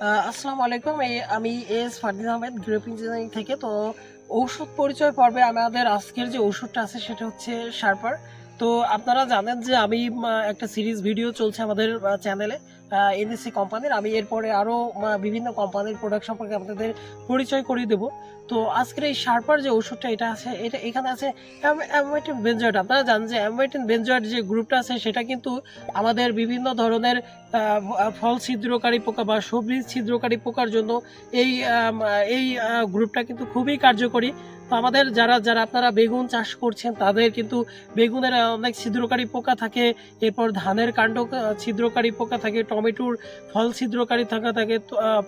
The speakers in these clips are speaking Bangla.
আসসালামু আলাইকুম। এই আমি S Fardin Ahmed, group engineering থেকে। তো ঔষধ পরিচয় পর্বে আমাদের আজকের যে ওষুধটা আছে, সেটা হচ্ছে শার্পার তো আপনারা জানেন যে আমি একটা সিরিজ ভিডিও চলছে আমাদের চ্যানেলে এনএসসি কোম্পানির আমি এরপরে আরও বিভিন্ন কোম্পানির প্রোডাক্ট সম্পর্কে আপনাদের পরিচয় করিয়ে দেবো। তো আজকের এই শার্পার যে ওষুধটা এটা আছে, এটা এখানে আছে অ্যামোয়েটিন বেনজয়েড আপনারা জানেন যে অ্যামোয়েটিন বেনজয়েড যে গ্রুপটা আছে, সেটা কিন্তু আমাদের বিভিন্ন ধরনের ফল ছিদ্রকারী পোকা বা সবজি ছিদ্রকারী পোকার জন্য এই এই গ্রুপটা কিন্তু খুবই কার্যকরী। তো আমাদের যারা যারা আপনারা বেগুন চাষ করছেন, তাদের কিন্তু বেগুনের অনেক ছিদ্রকারী পোকা থাকে, এরপর ধানের কাণ্ড ছিদ্রকারী পোকা থাকে, টমেটোর ফল ছিদ্রকারী থাকা থাকে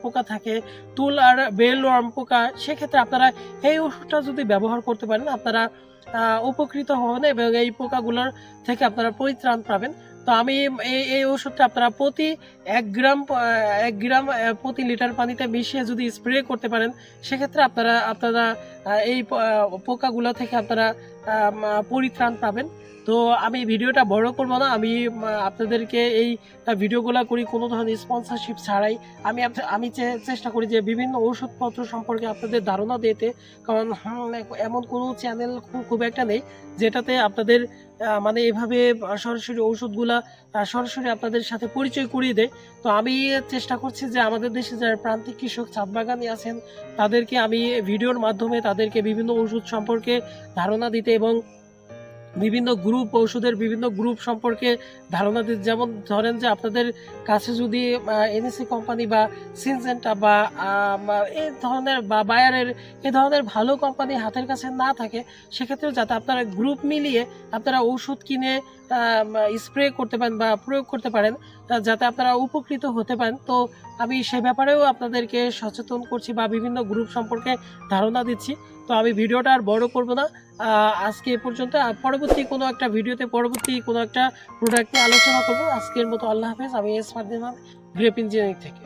পোকা থাকে, তুল আর বেল ওয়ার্ম পোকা, সেক্ষেত্রে আপনারা এই ওষুধটা যদি ব্যবহার করতে পারেন, আপনারা উপকৃত হবেন এবং এই পোকাগুলোর থেকে আপনারা পরিত্রাণ পাবেন। তো আমি এই এই ওষুধটা আপনারা প্রতি এক গ্রাম এক গ্রাম প্রতি লিটার পানিতে মিশিয়ে যদি স্প্রে করতে পারেন, সেক্ষেত্রে আপনারা আপনারা এই পোকাগুলো থেকে আপনারা পরিত্রাণ পাবেন। তো আমি ভিডিওটা বড় করব না, আমি আপনাদেরকে এই ভিডিওগুলো করি কোনো ধরনের স্পন্সরশিপ ছাড়াই। আমি আমি চেষ্টা করি যে বিভিন্ন ওষুধপত্র সম্পর্কে আপনাদের ধারণা দিতে, কারণ এমন কোনো চ্যানেল খুব একটা নেই যেটাতে আপনাদের মানে এভাবে সরাসরি ওষুধগুলা সরাসরি আপনাদের সাথে পরিচয় করিয়ে দেয়। তো আমি চেষ্টা করছি যে আমাদের দেশে যারা প্রান্তিক কৃষক ছাদ বাগানি আছেন, তাদেরকে আমি ভিডিওর মাধ্যমে তাদেরকে বিভিন্ন ওষুধ সম্পর্কে ধারণা দিতে এবং বিভিন্ন গ্রুপ ওষুধের বিভিন্ন গ্রুপ সম্পর্কে ধারণা দিতে যেমন ধরেন যে আপনাদের কাছে যদি এনএসসি কোম্পানি বা সিনসেন্টা বা এই ধরনের বা বায়ারের এ ধরনের ভালো কোম্পানি হাতের কাছে না থাকে সেক্ষেত্রে যাতে আপনারা গ্রুপ মিলিয়ে আপনারা ওষুধ কিনে স্প্রে করতে পারেন বা প্রয়োগ করতে পারেন যাতে আপনারা উপকৃত হতে পারেন, তো আমি সে ব্যাপারেও আপনাদেরকে সচেতন করছি বা বিভিন্ন গ্রুপ সম্পর্কে ধারণা দিচ্ছি। তো আমি ভিডিওটা আর বড় করব না। আজকে এ পর্যন্ত। পরবর্তী কোনো একটা ভিডিওতে, পরবর্তী কোনো একটা প্রোডাক্ট নিয়ে আলোচনা করব। আজকের মতো আল্লাহ হাফেজ। আমি এস ফারদিন, গ্রেপ ইঞ্জিনিয়ারিং থেকে।